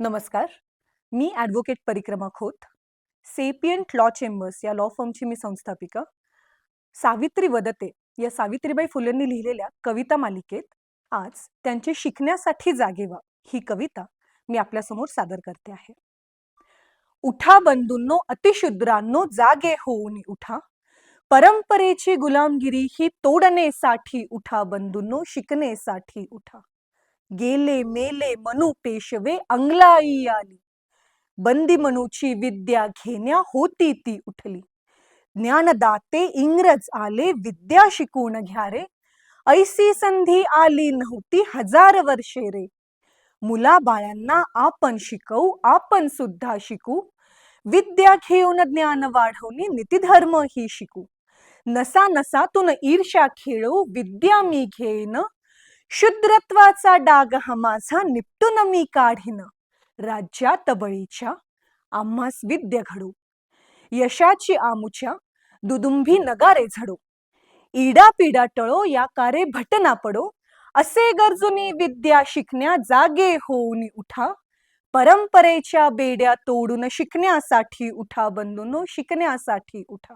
नमस्कार. मी advocate Parikrama Khot. Sapient law chambers या law फर्मची मी संस्थापिका. सावित्री वदते या सावित्रीबाई फुलेंनी लिहिलेल्या कविता मालिकेत आज त्यांची शिकण्यासाठी जागे व्हा ही कविता मी आपल्यासमोर सादर करते आहे. उठा बंधूंनो अतिशुद्रांनो जागे होऊन उठा. परंपरेची गुलामगिरी ही तोडण्यासाठी उठा बंधूंनो शिकण्यासाठी उठा. गेले मेले मनू पेशवे अंगलाई आली. बंदी मनूची विद्या घेण्या होती ती उठली. ज्ञानदाते इंग्रज आले विद्या शिकून घ्या रे ऐसी संधी आली नव्हती हजार वर्षे रे. मुला बाळांना आपण शिकवू आपण सुद्धा शिकू. विद्या घेऊन ज्ञान वाढवणी नीतिधर्म ही शिकू. नसा नसातून ईर्ष्या खेळू विद्या मी घेईन. शुद्रत्वाचा डाग हा माझा निपटून मी काढीन. राज्यात बळीच्या आम्हास विद्या घडू. यशाची आमुच्या दुदुंभी नगारे झडो. इडा पिडा टळो या कारे भटना पडो. असे गरजुनी विद्या शिकण्या जागे होऊन उठा. परंपरेच्या बेड्या तोडून शिकण्यासाठी उठा बंधून शिकण्यासाठी उठा.